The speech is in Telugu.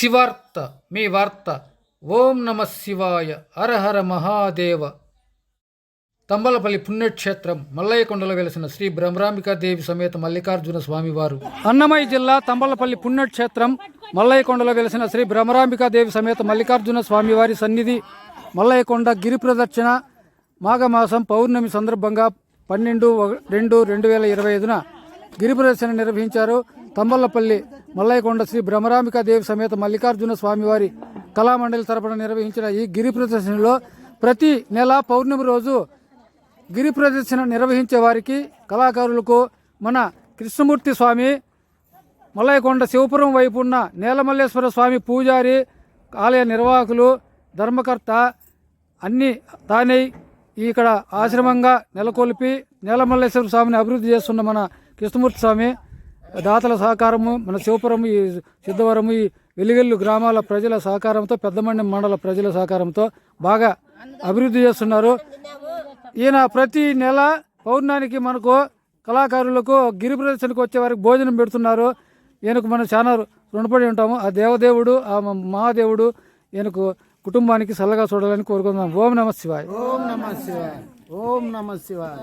శివార్త మీ వార్త ఓం నమ శివాయ హరహర మహాదేవ తంబలపల్లి పుణ్యక్షేత్రం మల్లయ్యకొండలో వెలిసిన శ్రీ బ్రహ్మరాంబికాదేవి సమేత మల్లికార్జున స్వామివారు. అన్నమయ్య జిల్లా తంబలపల్లి పుణ్యక్షేత్రం మల్లయ్యకొండలో వెలిసిన శ్రీ బ్రహ్మరాంబికాదేవి సమేత మల్లికార్జున స్వామివారి సన్నిధి మల్లయ్యకొండ గిరి ప్రదక్షిణ మాఘమాసం పౌర్ణమి సందర్భంగా పన్నెండు రెండు రెండు వేల ఇరవై ఐదున గిరి ప్రదర్శన నిర్వహించారు తంబల్లపల్లి మల్లయ్యకొండ శ్రీ బ్రహ్మరాంబికాదేవి సమేత మల్లికార్జున స్వామివారి కళామండలి తరపున నిర్వహించిన ఈ గిరి ప్రదర్శనలో ప్రతి నెల పౌర్ణమి రోజు గిరి ప్రదర్శన నిర్వహించే వారికి కళాకారులకు మన కృష్ణమూర్తి స్వామి మల్లయ్యకొండ శివపురం వైపు ఉన్న నేలమల్లేశ్వర స్వామి పూజారి ఆలయ నిర్వాహకులు ధర్మకర్త అన్ని తానే ఇక్కడ ఆశ్రమంగా నెలకొల్పి నేలమల్లేశ్వర స్వామిని అభివృద్ధి చేస్తున్న మన కృష్ణమూర్తి స్వామి దాతల సహకారము మన శివపురం ఈ సిద్ధవరము ఈ వెలిగెల్లు గ్రామాల ప్రజల సహకారంతో పెద్దమండి మండల ప్రజల సహకారంతో బాగా అభివృద్ధి చేస్తున్నారు. ఈయన ప్రతి నెల పౌర్ణానికి మనకు కళాకారులకు గిరి ప్రదర్శనకు వచ్చే వారికి భోజనం పెడుతున్నారు. ఈయనకు మనం చాలా రుణపడి ఉంటాము. ఆ దేవదేవుడు ఆ మహాదేవుడు ఈయనకు కుటుంబానికి చల్లగా చూడాలని కోరుకుందాం. ఓం నమ శివాయ్. ఓం నమ శివాయ. ఓం నమ శివాయ.